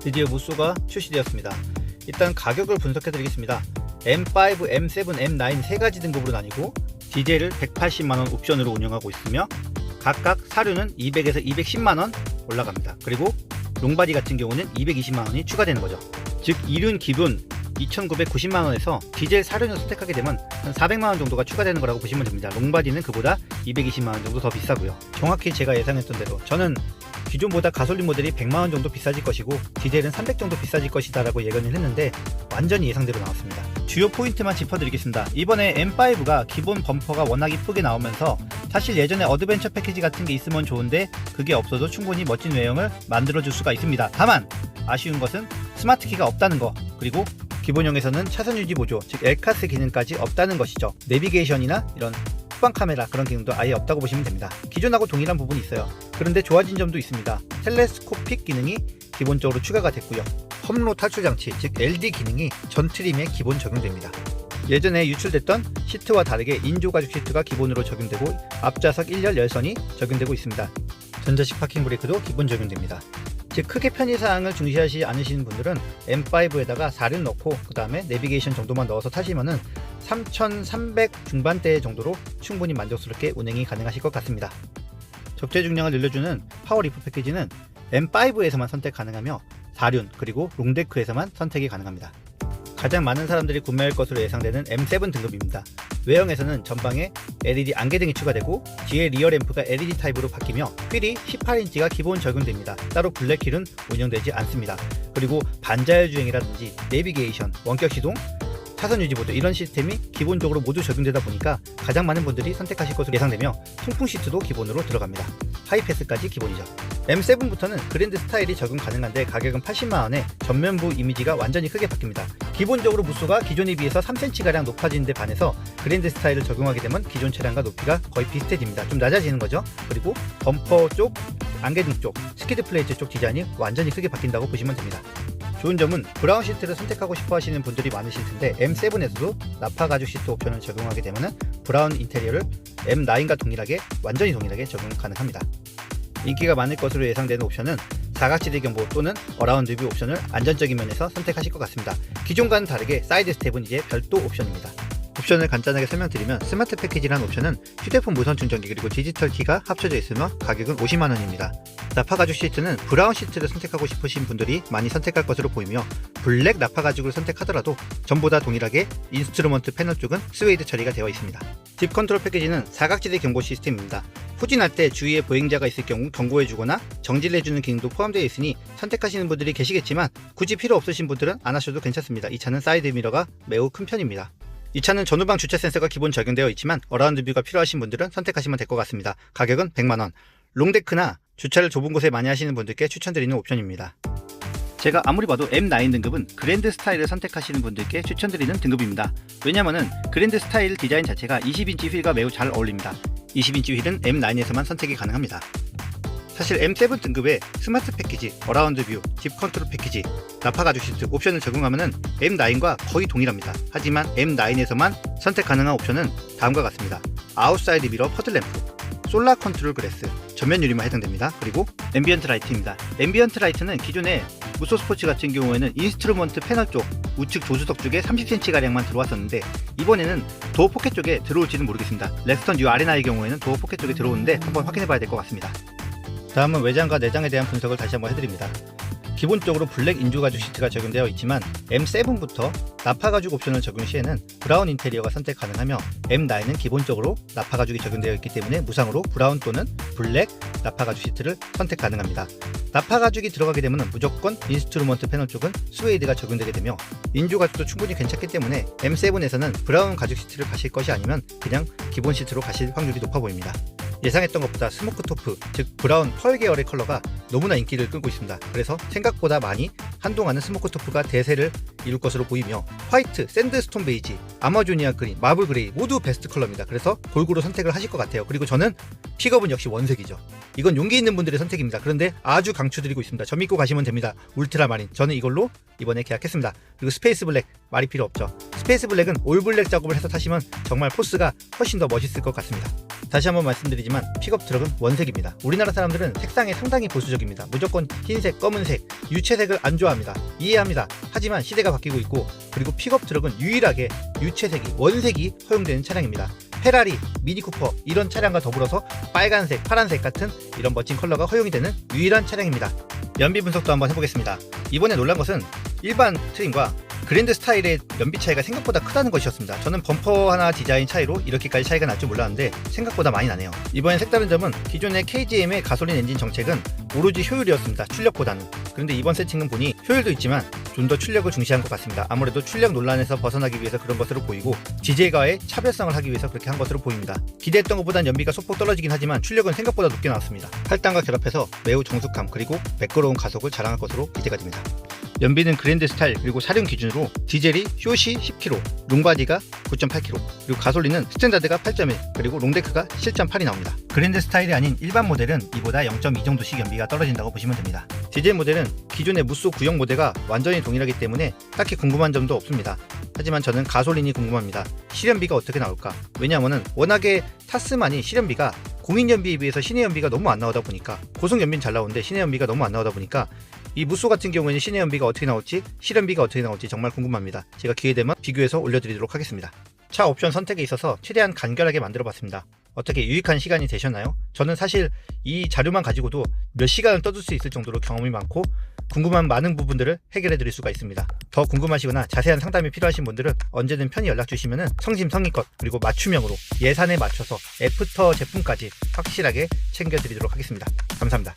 드디어 무쏘가 출시되었습니다. 일단 가격을 분석해 드리겠습니다. M5, M7, M9 세 가지 등급으로 나뉘고 디젤을 180만원 옵션으로 운영하고 있으며 각각 사료는 200에서 210만원 올라갑니다. 그리고 롱바디 같은 경우는 220만원이 추가되는 거죠. 즉 이륜 기본 2,990만원에서 디젤 사료를 선택하게 되면 한 400만원 정도가 추가되는 거라고 보시면 됩니다. 롱바디는 그보다 220만원 정도 더 비싸고요. 정확히 제가 예상했던 대로 저는 기존보다 가솔린 모델이 100만원 정도 비싸질 것이고 디젤은 300 정도 비싸질 것이다 라고 예견을 했는데 완전히 예상대로 나왔습니다. 주요 포인트만 짚어드리겠습니다. 이번에 M5가 기본 범퍼가 워낙 이쁘게 나오면서 사실 예전에 어드벤처 패키지 같은 게 있으면 좋은데 그게 없어도 충분히 멋진 외형을 만들어줄 수가 있습니다. 다만 아쉬운 것은 스마트키가 없다는 거 그리고 기본형에서는 차선 유지 보조 즉 엘카스 기능까지 없다는 것이죠. 내비게이션이나 이런 후방 카메라 그런 기능도 아예 없다고 보시면 됩니다. 기존하고 동일한 부분이 있어요. 그런데 좋아진 점도 있습니다. 텔레스코픽 기능이 기본적으로 추가가 됐고요. 험로 탈출 장치 즉 LD 기능이 전 트림에 기본 적용됩니다. 예전에 유출됐던 시트와 다르게 인조 가죽 시트가 기본으로 적용되고 앞좌석 1열 열선이 적용되고 있습니다. 전자식 파킹 브레이크도 기본 적용됩니다. 즉 크게 편의사항을 중시하지 않으시는 분들은 M5에다가 4륜 넣고 그 다음에 내비게이션 정도만 넣어서 타시면은 3,300 중반대 정도로 충분히 만족스럽게 운행이 가능하실 것 같습니다. 적재 중량을 늘려주는 파워 리프 패키지는 M5에서만 선택 가능하며 4륜 그리고 롱데크에서만 선택이 가능합니다. 가장 많은 사람들이 구매할 것으로 예상되는 M7 등급입니다. 외형에서는 전방에 LED 안개등이 추가되고 뒤에 리어 램프가 LED 타입으로 바뀌며 휠이 18인치가 기본 적용됩니다. 따로 블랙휠은 운영되지 않습니다. 그리고 반자율 주행이라든지 내비게이션, 원격 시동, 차선 유지 보드 이런 시스템이 기본적으로 모두 적용되다 보니까 가장 많은 분들이 선택하실 것으로 예상되며 통풍 시트도 기본으로 들어갑니다. 하이패스까지 기본이죠. M7부터는 그랜드 스타일이 적용 가능한데 가격은 80만원에 전면부 이미지가 완전히 크게 바뀝니다. 기본적으로 무쏘가 기존에 비해서 3cm가량 높아지는 데 반해서 그랜드 스타일을 적용하게 되면 기존 차량과 높이가 거의 비슷해집니다. 좀 낮아지는 거죠. 그리고 범퍼 쪽, 안개등 쪽, 스키드 플레이트 쪽 디자인이 완전히 크게 바뀐다고 보시면 됩니다. 좋은 점은 브라운 시트를 선택하고 싶어 하시는 분들이 많으실 텐데 M7에서도 나파 가죽 시트 옵션을 적용하게 되면 브라운 인테리어를 M9과 동일하게 완전히 동일하게 적용 가능합니다. 인기가 많을 것으로 예상되는 옵션은 사각지대 경보 또는 어라운드 뷰 옵션을 안전적인 면에서 선택하실 것 같습니다. 기존과는 다르게 사이드 스텝은 이제 별도 옵션입니다. 옵션을 간단하게 설명드리면 스마트 패키지라는 옵션은 휴대폰 무선 충전기 그리고 디지털 키가 합쳐져 있으며 가격은 50만원입니다. 나파 가죽 시트는 브라운 시트를 선택하고 싶으신 분들이 많이 선택할 것으로 보이며 블랙 나파 가죽을 선택하더라도 전보다 동일하게 인스트루먼트 패널 쪽은 스웨이드 처리가 되어 있습니다. 딥 컨트롤 패키지는 사각지대 경보 시스템입니다. 후진할 때 주위에 보행자가 있을 경우 경고해주거나 정지해주는 기능도 포함되어 있으니 선택하시는 분들이 계시겠지만 굳이 필요 없으신 분들은 안 하셔도 괜찮습니다. 이 차는 사이드 미러가 매우 큰 편입니다. 이 차는 전후방 주차 센서가 기본 적용되어 있지만 어라운드 뷰가 필요하신 분들은 선택하시면 될 것 같습니다. 가격은 100만원. 롱데크나 주차를 좁은 곳에 많이 하시는 분들께 추천드리는 옵션입니다. 제가 아무리 봐도 M9 등급은 그랜드 스타일을 선택하시는 분들께 추천드리는 등급입니다. 왜냐면은 그랜드 스타일 디자인 자체가 20인치 휠과 매우 잘 어울립니다. 20인치 휠은 M9에서만 선택이 가능합니다. 사실 M7 등급의 스마트 패키지, 어라운드 뷰, 딥 컨트롤 패키지, 나파 가죽 시트 옵션을 적용하면 M9과 거의 동일합니다. 하지만 M9에서만 선택 가능한 옵션은 다음과 같습니다. 아웃사이드 미러 퍼즐 램프, 솔라 컨트롤 그래스, 전면 유리만 해당됩니다. 그리고 앰비언트 라이트입니다. 앰비언트 라이트는 기존에 무소 스포츠 같은 경우에는 인스트루먼트 패널 쪽 우측 조수석 쪽에 30cm가량만 들어왔었는데 이번에는 도어 포켓 쪽에 들어올지는 모르겠습니다. 렉스턴 U 아레나의 경우에는 도어 포켓 쪽에 들어오는데 한번 확인해 봐야 될 것 같습니다. 다음은 외장과 내장에 대한 분석을 다시 한번 해드립니다. 기본적으로 블랙 인조 가죽 시트가 적용되어 있지만 M7부터 나파 가죽 옵션을 적용 시에는 브라운 인테리어가 선택 가능하며 M9은 기본적으로 나파 가죽이 적용되어 있기 때문에 무상으로 브라운 또는 블랙 나파 가죽 시트를 선택 가능합니다. 나파 가죽이 들어가게 되면 무조건 인스트루먼트 패널 쪽은 스웨이드가 적용되게 되며 인조 가죽도 충분히 괜찮기 때문에 M7에서는 브라운 가죽 시트를 가실 것이 아니면 그냥 기본 시트로 가실 확률이 높아 보입니다. 예상했던 것보다 스모크 토프, 즉 브라운 펄 계열의 컬러가 너무나 인기를 끌고 있습니다. 그래서 생각보다 많이 한동안은 스모크 토프가 대세를 이룰 것으로 보이며 화이트, 샌드스톤 베이지, 아마조니아 그린, 마블 그레이 모두 베스트 컬러입니다. 그래서 골고루 선택을 하실 것 같아요. 그리고 저는 픽업은 역시 원색이죠. 이건 용기 있는 분들의 선택입니다. 그런데 아주 강추드리고 있습니다. 저 믿고 가시면 됩니다. 울트라 마린. 저는 이걸로 이번에 계약했습니다. 그리고 스페이스 블랙 말이 필요 없죠. 스페이스 블랙은 올 블랙 작업을 해서 타시면 정말 포스가 훨씬 더 멋있을 것 같습니다. 다시 한번 말씀드리지만 픽업 트럭은 원색입니다. 우리나라 사람들은 색상에 상당히 보수적입니다. 무조건 흰색, 검은색, 유채색을 안 좋아합니다. 이해합니다. 하지만 시대가 바뀌고 있고 그리고 픽업 트럭은 유일하게 유채색이 원색이 허용되는 차량입니다. 페라리, 미니쿠퍼 이런 차량과 더불어서 빨간색, 파란색 같은 이런 멋진 컬러가 허용이 되는 유일한 차량입니다. 연비 분석도 한번 해보겠습니다. 이번에 놀란 것은 일반 트림과 그랜드 스타일의 연비 차이가 생각보다 크다는 것이었습니다. 저는 범퍼 하나 디자인 차이로 이렇게까지 차이가 날 줄 몰랐는데 생각보다 많이 나네요. 이번엔 색다른 점은 기존의 KGM의 가솔린 엔진 정책은 오로지 효율이었습니다. 출력보다는. 그런데 이번 세팅은 보니 효율도 있지만 좀 더 출력을 중시한 것 같습니다. 아무래도 출력 논란에서 벗어나기 위해서 그런 것으로 보이고 디젤과의 차별성을 하기 위해서 그렇게 한 것으로 보입니다. 기대했던 것보단 연비가 소폭 떨어지긴 하지만 출력은 생각보다 높게 나왔습니다. 할당과 결합해서 매우 정숙함 그리고 매끄러운 가속을 자랑할 것으로 기대가 됩니다. 연비는 그랜드 스타일 그리고 사륜 기준으로 디젤이 쇼시 10kg, 롱바디가 9.8kg, 그리고 가솔린은 스탠다드가 8.1, 그리고 롱데크가 7.8이 나옵니다. 그랜드 스타일이 아닌 일반 모델은 이보다 0.2 정도씩 연비가 떨어진다고 보시면 됩니다. 디젤 모델은 기존의 무쏘 구형 모델과 완전히 동일하기 때문에 딱히 궁금한 점도 없습니다. 하지만 저는 가솔린이 궁금합니다. 실연비가 어떻게 나올까? 왜냐하면 워낙에 타스만이 실연비가 공인 연비에 비해서 신의 연비가 너무 안 나오다 보니까 고속 연비는 잘 나오는데 신의 연비가 너무 안 나오다 보니까 이 무쏘 같은 경우에는 신의 연비가 어떻게 나올지 실연비가 어떻게 나올지 정말 궁금합니다. 제가 기회 되면 비교해서 올려드리도록 하겠습니다. 차 옵션 선택에 있어서 최대한 간결하게 만들어 봤습니다. 어떻게 유익한 시간이 되셨나요? 저는 사실 이 자료만 가지고도 몇 시간을 떠들 수 있을 정도로 경험이 많고 궁금한 많은 부분들을 해결해 드릴 수가 있습니다. 더 궁금하시거나 자세한 상담이 필요하신 분들은 언제든 편히 연락 주시면 성심성의껏 그리고 맞춤형으로 예산에 맞춰서 애프터 제품까지 확실하게 챙겨 드리도록 하겠습니다. 감사합니다.